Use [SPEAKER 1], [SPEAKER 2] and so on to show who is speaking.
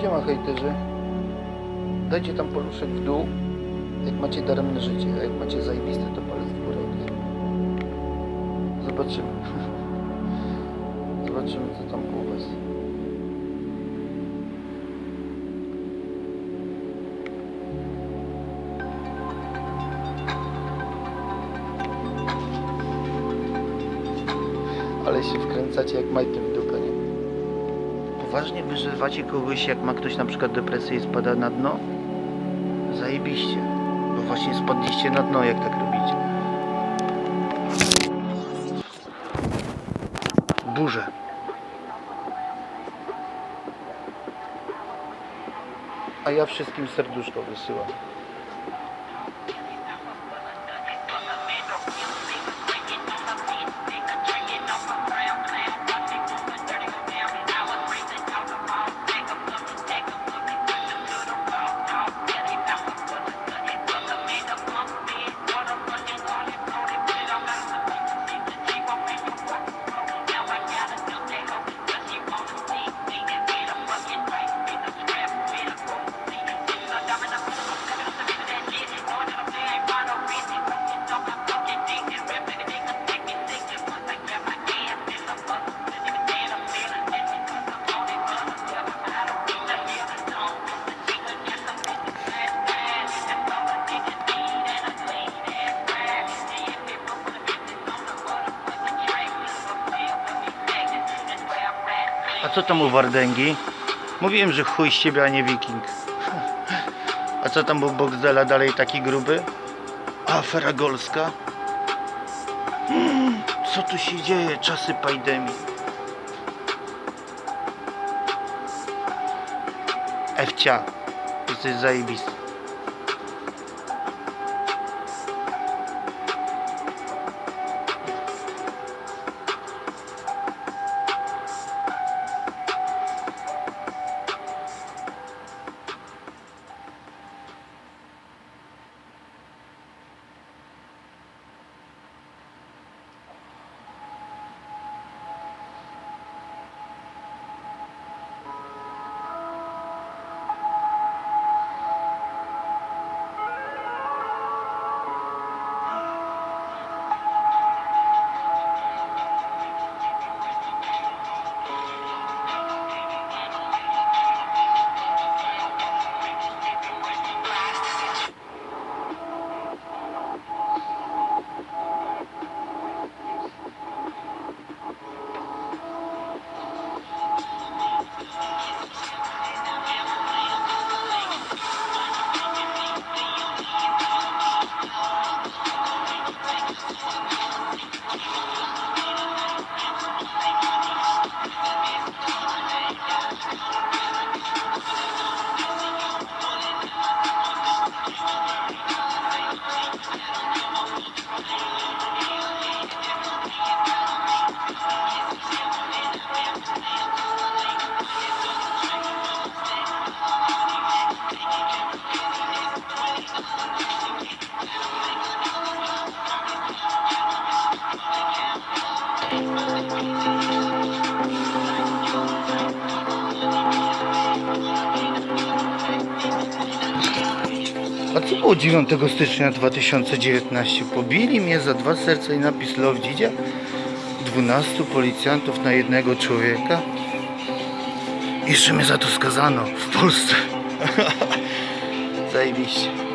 [SPEAKER 1] Siema hejterzy. Dajcie tam paluszek w dół, jak macie daremne życie, a jak macie zajebiste, to palec w górę. Zobaczymy. Zobaczymy, co tam u was. Ale się wkręcacie jak nie? Poważnie wyżywacie kogoś, jak ma ktoś na przykład depresję i spada na dno? Zajebiście. Bo właśnie spadliście na dno, jak tak robicie. Burze. A ja wszystkim serduszko wysyłam. A co tam u Wardęgi? Mówiłem, że chuj z ciebie, a nie wiking. A co tam u Boxdela dalej taki gruby? Afera golska? Hmm, Co tu się dzieje? Czasy pandemii. Ewcia, jesteś zajebisty. A co było 9 stycznia 2019? Pobili mnie za dwa serca i napis Love Dzidzia? 12 policjantów na jednego człowieka? Jeszcze mnie za to skazano w Polsce. Zajebiście.